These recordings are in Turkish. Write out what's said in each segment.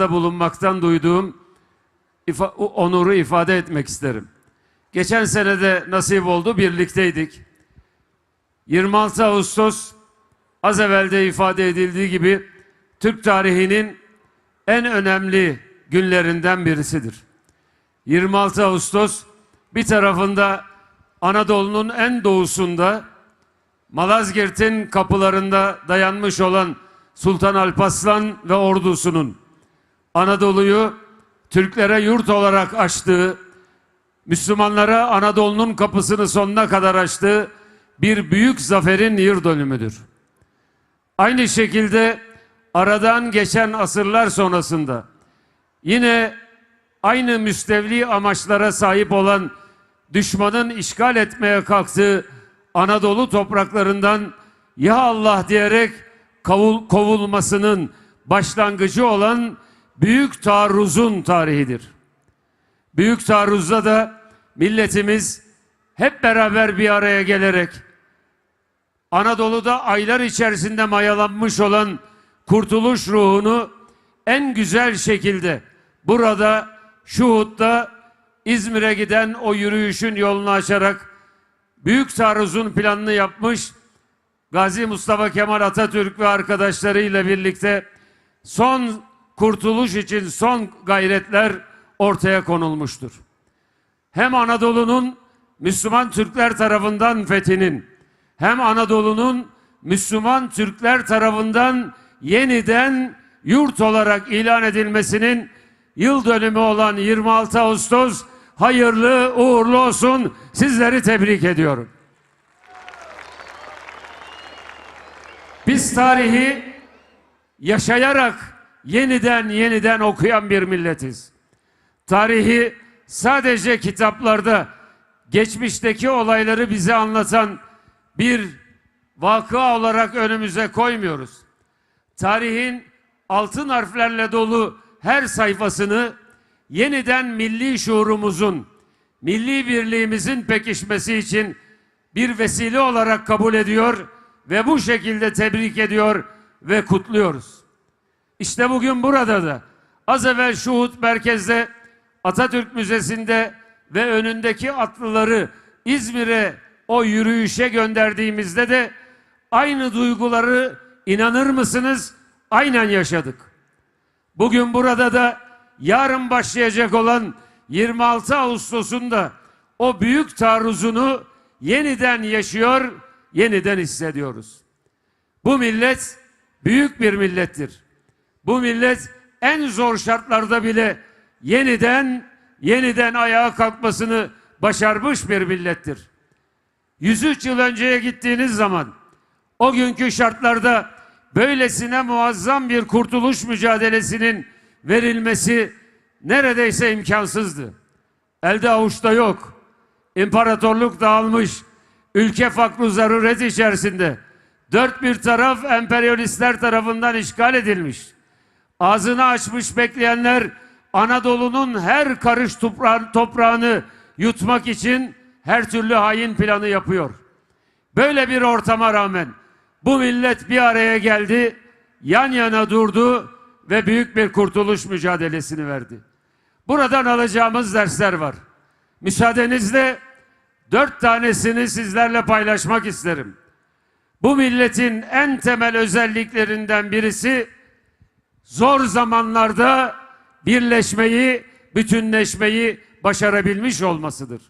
aranızda bulunmaktan duyduğum ifa- onuru ifade etmek isterim. Geçen sene de nasip oldu birlikteydik. 26 Ağustos az evvel de ifade edildiği gibi Türk tarihinin en önemli günlerinden birisidir. 26 Ağustos bir tarafında Anadolu'nun en doğusunda Malazgirt'in kapılarında dayanmış olan Sultan Alparslan ve ordusunun Anadolu'yu Türklere yurt olarak açtığı, Müslümanlara Anadolu'nun kapısını sonuna kadar açtığı bir büyük zaferin yıl dönümüdür. Aynı şekilde aradan geçen asırlar sonrasında yine aynı müstevli amaçlara sahip olan düşmanın işgal etmeye kalktığı Anadolu topraklarından ya Allah diyerek kavul, kovulmasının başlangıcı olan Büyük Taarruz'un tarihidir. Büyük Taarruz'da da milletimiz hep beraber bir araya gelerek Anadolu'da aylar içerisinde mayalanmış olan kurtuluş ruhunu en güzel şekilde burada Şuhut'ta İzmir'e giden o yürüyüşün yolunu açarak Büyük Taarruz'un planını yapmış Gazi Mustafa Kemal Atatürk ve arkadaşlarıyla birlikte son kurtuluş için son gayretler ortaya konulmuştur. Hem Anadolu'nun Müslüman Türkler tarafından fethinin hem Anadolu'nun Müslüman Türkler tarafından yeniden yurt olarak ilan edilmesinin yıl dönümü olan 26 Ağustos hayırlı uğurlu olsun. Sizleri tebrik ediyorum. Biz tarihi yaşayarak yeniden yeniden okuyan bir milletiz. Tarihi sadece kitaplarda geçmişteki olayları bize anlatan bir vakıa olarak önümüze koymuyoruz. Tarihin altın harflerle dolu her sayfasını yeniden milli şuurumuzun, milli birliğimizin pekişmesi için bir vesile olarak kabul ediyor ve bu şekilde tebrik ediyor ve kutluyoruz. İşte bugün burada da az evvel Şuhut merkezde Atatürk Müzesi'nde ve önündeki atlıları İzmir'e o yürüyüşe gönderdiğimizde de aynı duyguları inanır mısınız? Aynen yaşadık. Bugün burada da yarın başlayacak olan 26 Ağustos'unda o büyük taarruzunu yeniden yaşıyor, yeniden hissediyoruz. Bu millet büyük bir millettir. Bu millet en zor şartlarda bile yeniden yeniden ayağa kalkmasını başarmış bir millettir. 103 yıl önceye gittiğiniz zaman o günkü şartlarda böylesine muazzam bir kurtuluş mücadelesinin verilmesi neredeyse imkansızdı. Elde avuçta yok. İmparatorluk dağılmış. Ülke fakru zaruret içerisinde. Dört bir taraf emperyalistler tarafından işgal edilmiş. Ağzını açmış bekleyenler Anadolu'nun her karış toprağını, yutmak için her türlü hain planı yapıyor. Böyle bir ortama rağmen bu millet bir araya geldi, yan yana durdu ve büyük bir kurtuluş mücadelesini verdi. Buradan alacağımız dersler var. Müsaadenizle dört tanesini sizlerle paylaşmak isterim. Bu milletin en temel özelliklerinden birisi zor zamanlarda birleşmeyi, bütünleşmeyi başarabilmiş olmasıdır.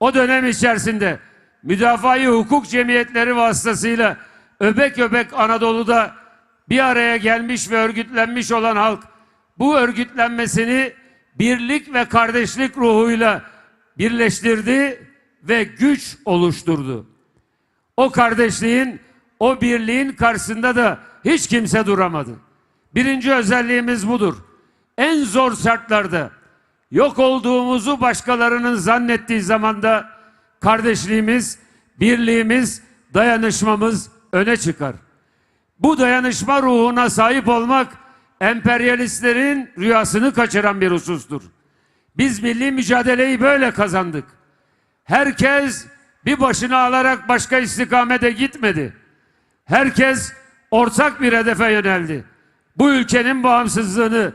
O dönem içerisinde müdafaa hukuk cemiyetleri vasıtasıyla öbek öbek Anadolu'da bir araya gelmiş ve örgütlenmiş olan halk bu örgütlenmesini birlik ve kardeşlik ruhuyla birleştirdi ve güç oluşturdu. O kardeşliğin, o birliğin karşısında da hiç kimse duramadı. Birinci özelliğimiz budur. En zor şartlarda yok olduğumuzu başkalarının zannettiği zamanda kardeşliğimiz, birliğimiz, dayanışmamız öne çıkar. Bu dayanışma ruhuna sahip olmak emperyalistlerin rüyasını kaçıran bir husustur. Biz milli mücadeleyi böyle kazandık. Herkes bir başına alarak başka istikamete gitmedi. Herkes ortak bir hedefe yöneldi. Bu ülkenin bağımsızlığını,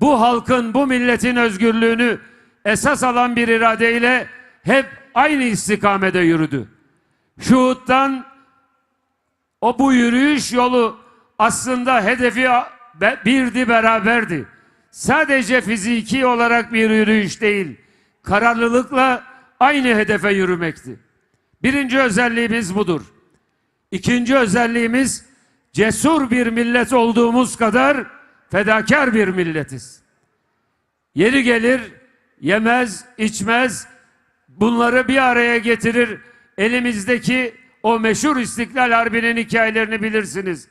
bu halkın, bu milletin özgürlüğünü esas alan bir iradeyle hep aynı istikamede yürüdü. Şuhuttan o bu yürüyüş yolu aslında hedefi birdi beraberdi. Sadece fiziki olarak bir yürüyüş değil, kararlılıkla aynı hedefe yürümekti. Birinci özelliğimiz budur. İkinci özelliğimiz cesur bir millet olduğumuz kadar fedakar bir milletiz. Yeri gelir yemez, içmez, bunları bir araya getirir. Elimizdeki o meşhur İstiklal Harbi'nin hikayelerini bilirsiniz.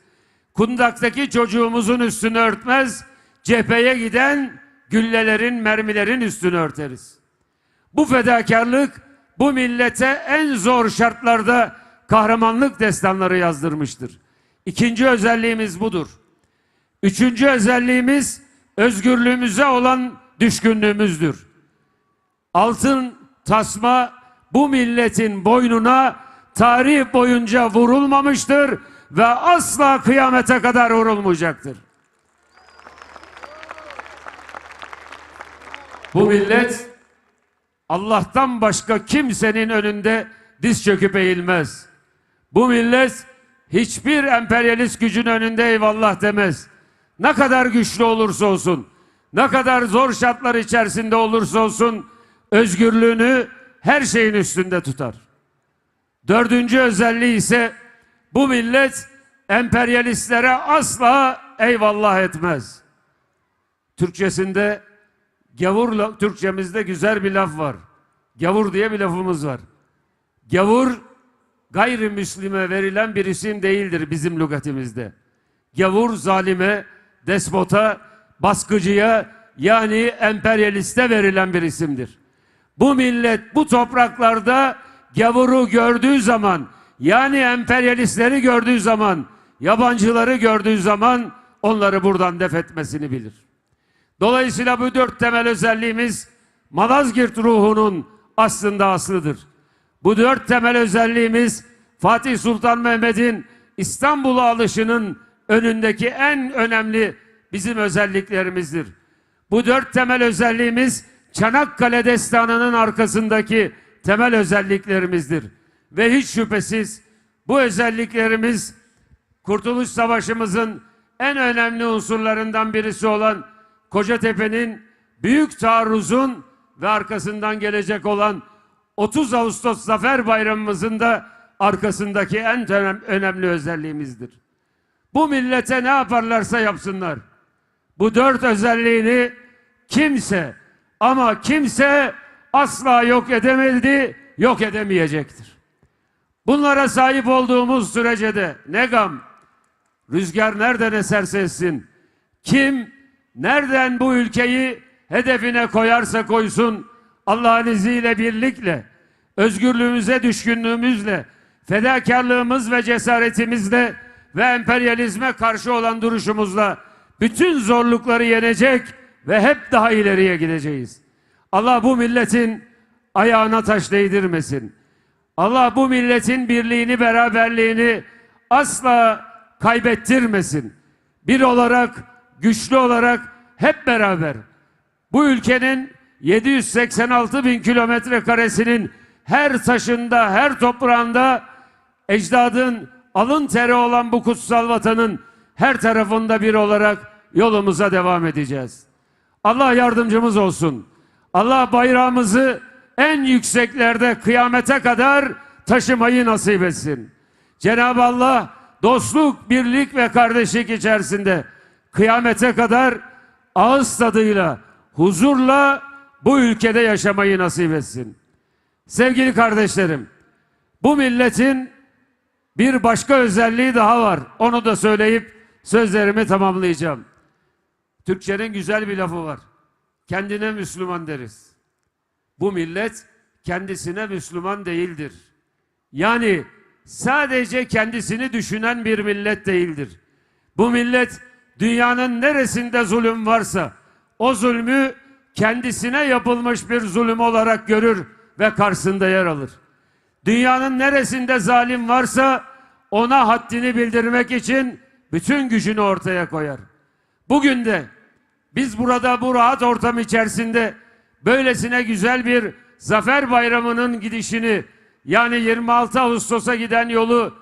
Kundaktaki çocuğumuzun üstünü örtmez, cepheye giden güllelerin, mermilerin üstünü örteriz. Bu fedakarlık bu millete en zor şartlarda kahramanlık destanları yazdırmıştır. İkinci özelliğimiz budur. Üçüncü özelliğimiz özgürlüğümüze olan düşkünlüğümüzdür. Altın tasma bu milletin boynuna tarih boyunca vurulmamıştır ve asla kıyamete kadar vurulmayacaktır. Bu millet Allah'tan başka kimsenin önünde diz çöküp eğilmez. Bu millet hiçbir emperyalist gücün önünde eyvallah demez. Ne kadar güçlü olursa olsun, ne kadar zor şartlar içerisinde olursa olsun özgürlüğünü her şeyin üstünde tutar. Dördüncü özelliği ise bu millet emperyalistlere asla eyvallah etmez. Türkçesinde gavur Türkçemizde güzel bir laf var. Gavur diye bir lafımız var. Gavur gayrimüslime verilen bir isim değildir bizim lügatimizde. Gavur zalime, despota, baskıcıya yani emperyaliste verilen bir isimdir. Bu millet bu topraklarda gavuru gördüğü zaman yani emperyalistleri gördüğü zaman yabancıları gördüğü zaman onları buradan def etmesini bilir. Dolayısıyla bu dört temel özelliğimiz Malazgirt ruhunun aslında aslıdır. Bu dört temel özelliğimiz Fatih Sultan Mehmet'in İstanbul'a alışının önündeki en önemli bizim özelliklerimizdir. Bu dört temel özelliğimiz Çanakkale destanının arkasındaki temel özelliklerimizdir. Ve hiç şüphesiz bu özelliklerimiz Kurtuluş Savaşımızın en önemli unsurlarından birisi olan Kocatepe'nin büyük taarruzun ve arkasından gelecek olan 30 Ağustos Zafer Bayramımızın da arkasındaki en önem- önemli özelliğimizdir. Bu millete ne yaparlarsa yapsınlar. Bu dört özelliğini kimse ama kimse asla yok edemedi, yok edemeyecektir. Bunlara sahip olduğumuz sürece de ne gam, rüzgar nereden eserse essin, kim nereden bu ülkeyi hedefine koyarsa koysun, Allah'ın izniyle birlikle, özgürlüğümüze düşkünlüğümüzle, fedakarlığımız ve cesaretimizle ve emperyalizme karşı olan duruşumuzla bütün zorlukları yenecek ve hep daha ileriye gideceğiz. Allah bu milletin ayağına taş değdirmesin. Allah bu milletin birliğini, beraberliğini asla kaybettirmesin. Bir olarak, güçlü olarak hep beraber bu ülkenin 786 bin kilometre karesinin her taşında, her toprağında ecdadın alın teri olan bu kutsal vatanın her tarafında bir olarak yolumuza devam edeceğiz. Allah yardımcımız olsun. Allah bayrağımızı en yükseklerde kıyamete kadar taşımayı nasip etsin. Cenab-ı Allah dostluk, birlik ve kardeşlik içerisinde kıyamete kadar ağız tadıyla, huzurla bu ülkede yaşamayı nasip etsin. Sevgili kardeşlerim, bu milletin bir başka özelliği daha var. Onu da söyleyip sözlerimi tamamlayacağım. Türkçenin güzel bir lafı var. Kendine Müslüman deriz. Bu millet kendisine Müslüman değildir. Yani sadece kendisini düşünen bir millet değildir. Bu millet dünyanın neresinde zulüm varsa o zulmü kendisine yapılmış bir zulüm olarak görür ve karşısında yer alır. Dünyanın neresinde zalim varsa ona haddini bildirmek için bütün gücünü ortaya koyar. Bugün de Biz burada bu rahat ortam içerisinde böylesine güzel bir Zafer Bayramı'nın gidişini yani 26 Ağustos'a giden yolu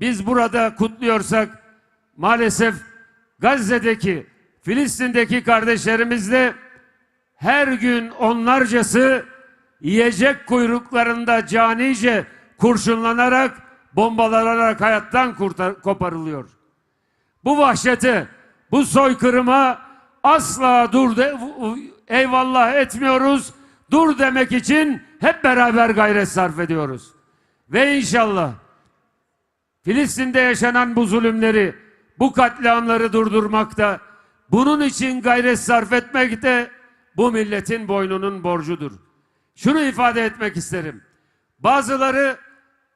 biz burada kutluyorsak maalesef Gazze'deki Filistin'deki kardeşlerimizle her gün onlarcası yiyecek kuyruklarında canice kurşunlanarak bombalanarak hayattan kurtar- koparılıyor. Bu vahşete, bu soykırıma asla dur de, eyvallah etmiyoruz. Dur demek için hep beraber gayret sarf ediyoruz. Ve inşallah Filistin'de yaşanan bu zulümleri, bu katliamları durdurmakta, bunun için gayret sarf etmek de bu milletin boynunun borcudur. Şunu ifade etmek isterim. Bazıları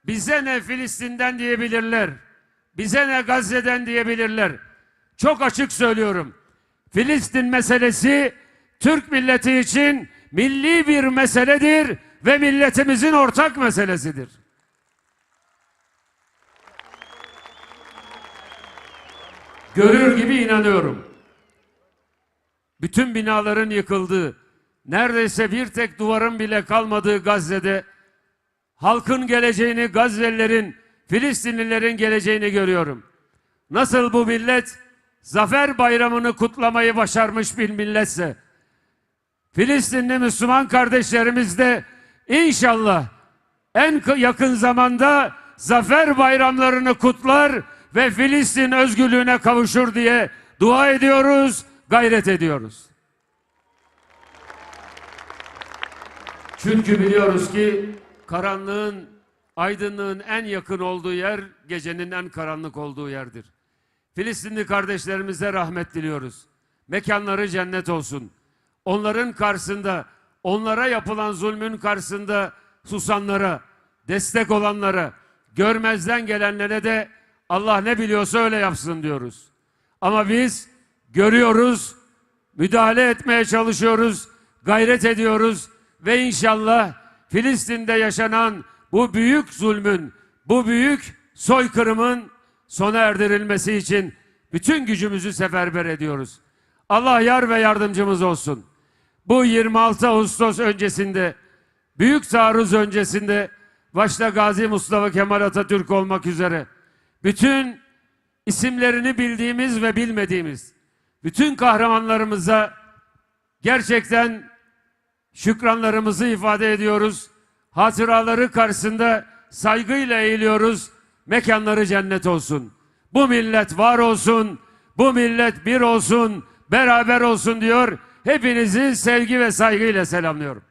bize ne Filistin'den diyebilirler. Bize ne Gazze'den diyebilirler. Çok açık söylüyorum. Filistin meselesi Türk milleti için milli bir meseledir ve milletimizin ortak meselesidir. Görür gibi inanıyorum. Bütün binaların yıkıldığı, neredeyse bir tek duvarın bile kalmadığı Gazze'de halkın geleceğini, Gazze'lilerin, Filistinlilerin geleceğini görüyorum. Nasıl bu millet Zafer Bayramı'nı kutlamayı başarmış bir milletse, Filistinli Müslüman kardeşlerimiz de inşallah en kı- yakın zamanda Zafer Bayramlarını kutlar ve Filistin özgürlüğüne kavuşur diye dua ediyoruz, gayret ediyoruz. Çünkü biliyoruz ki karanlığın, aydınlığın en yakın olduğu yer gecenin en karanlık olduğu yerdir. Filistinli kardeşlerimize rahmet diliyoruz. Mekanları cennet olsun. Onların karşısında, onlara yapılan zulmün karşısında susanlara, destek olanlara, görmezden gelenlere de Allah ne biliyorsa öyle yapsın diyoruz. Ama biz görüyoruz, müdahale etmeye çalışıyoruz, gayret ediyoruz ve inşallah Filistin'de yaşanan bu büyük zulmün, bu büyük soykırımın sona erdirilmesi için bütün gücümüzü seferber ediyoruz. Allah yar ve yardımcımız olsun. Bu 26 Ağustos öncesinde, büyük taarruz öncesinde başta Gazi Mustafa Kemal Atatürk olmak üzere bütün isimlerini bildiğimiz ve bilmediğimiz bütün kahramanlarımıza gerçekten şükranlarımızı ifade ediyoruz. Hatıraları karşısında saygıyla eğiliyoruz. Mekanları cennet olsun. Bu millet var olsun. Bu millet bir olsun. Beraber olsun diyor. Hepinizi sevgi ve saygıyla selamlıyorum.